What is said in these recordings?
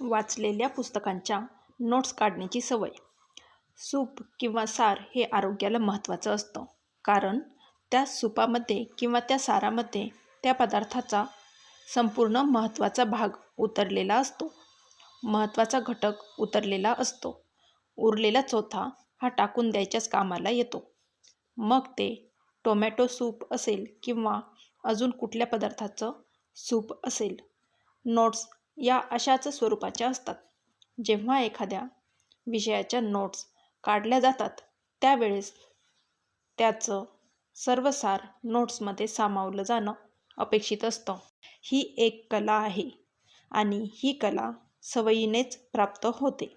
वाचलेल्या पुस्तकांच्या नोट्स काढण्याची सवय. सूप किंवा सार हे आरोग्याला महत्त्वाचं असतं. कारण त्या सूपामध्ये किंवा त्या सारामध्ये त्या पदार्थाचा संपूर्ण महत्त्वाचा भाग उतरलेला असतो. महत्त्वाचा घटक उतरलेला असतो. उरलेला चौथा हा टाकून द्यायच्याच कामाला येतो. मग ते टोमॅटो सूप असेल किंवा अजून कुठल्या पदार्थाचं सूप असेल. नोट्स या अशाच स्वरूपाच्या असतात. जेव्हा एखाद्या विषयाच्या नोट्स काढल्या जातात त्यावेळेस त्याचं सर्व सार नोट्समध्ये सामावलं जाणं अपेक्षित असतं. ही एक कला आहे आणि ही कला सवयीनेच प्राप्त होते.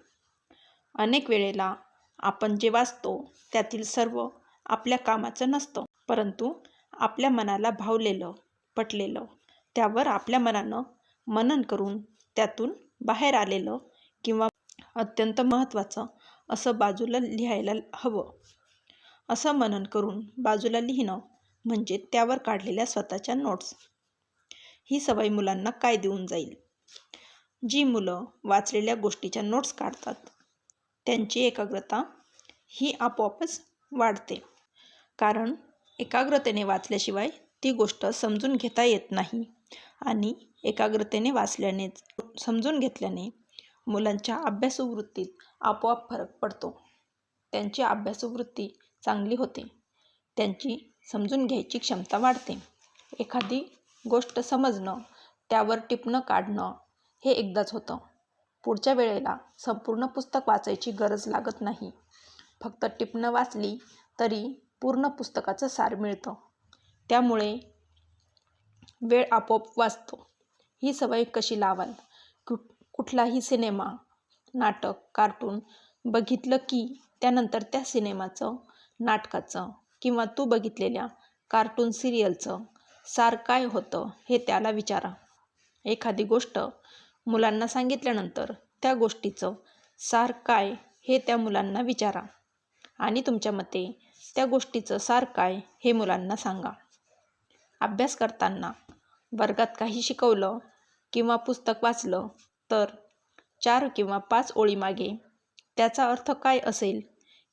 अनेक वेळेला आपण जे वाचतो त्यातील सर्व आपल्या कामाचं नसतं परंतु आपल्या मनाला भावलेलं पटलेलं त्यावर आपल्या मनानं मनन करून त्यातून बाहेर आलेलं किंवा अत्यंत महत्त्वाचं असं बाजूला लिहायला हवं. असं मनन करून बाजूला लिहिणं म्हणजे त्यावर काढलेल्या स्वतःच्या नोट्स ही सवय मुलांना काय देऊन जाईल? जी मुलं वाचलेल्या गोष्टीच्या नोट्स काढतात त्यांची एकाग्रता ही आपोआपच वाढते. कारण एकाग्रतेने वाचल्याशिवाय ती गोष्ट समजून घेता येत नाही. आणि एकाग्रतेने वाचल्यानेच समजून घेतल्याने मुलांच्या अभ्यासवृत्तीत आपोआप फरक पडतो. त्यांची अभ्यासवृत्ती चांगली होते. त्यांची समजून घ्यायची क्षमता वाढते. एखादी गोष्ट समजणं त्यावर टिपणं काढणं हे एकदाच होतं. पुढच्या वेळेला संपूर्ण पुस्तक वाचायची गरज लागत नाही. फक्त टिपणं वाचली तरी पूर्ण पुस्तकाचं सार मिळतं. त्यामुळे वेळ आपोआप वाचतो. ही सवय कशी लावाल? कु कुठलाही सिनेमा नाटक कार्टून बघितलं की त्यानंतर त्या सिनेमाचं नाटकाचं किंवा तू बघितलेल्या कार्टून सिरियलचं सार काय होतं हे त्याला विचारा. एखादी गोष्ट मुलांना सांगितल्यानंतर त्या गोष्टीचं सार काय हे त्या मुलांना विचारा आणि तुमच्या मते त्या गोष्टीचं सार काय हे मुलांना सांगा. अभ्यास करताना वर्गात काही शिकवलं किंवा पुस्तक वाचलं तर चार किंवा पाच ओळीमागे त्याचा अर्थ काय असेल?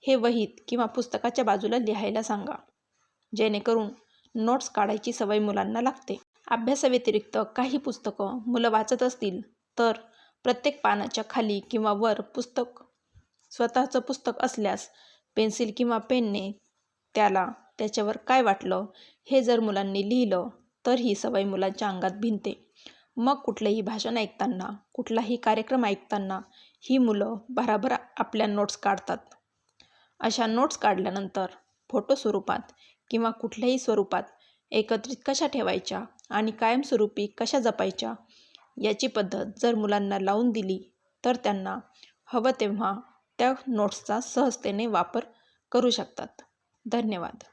हे वहीत किंवा पुस्तकाच्या बाजूला लिहायला सांगा. जेणेकरून नोट्स काढायची सवय मुलांना लागते. अभ्यासाव्यतिरिक्त काही पुस्तकं मुलं वाचत असतील तर प्रत्येक पानाच्या खाली किंवा वर पुस्तक स्वतःचं पुस्तक असल्यास पेन्सिल किंवा पेनने त्याला त्याच्यावर काय वाटलं हे जर मुलांनी लिहिलं तर ही सवय मुलांच्या अंगात भिनते. मग कुठलंही भाषण ऐकताना कुठलाही कार्यक्रम ऐकताना ही मुलं भराभर आपल्या नोट्स काढतात. अशा नोट्स काढल्यानंतर फोटो स्वरूपात किंवा कुठल्याही स्वरूपात एकत्रित कशा ठेवायच्या आणि कायमस्वरूपी कशा जपायच्या याची पद्धत जर मुलांना लावून दिली तर त्यांना हवं तेव्हा त्या नोट्सचा सहजतेने वापर करू शकतात. धन्यवाद.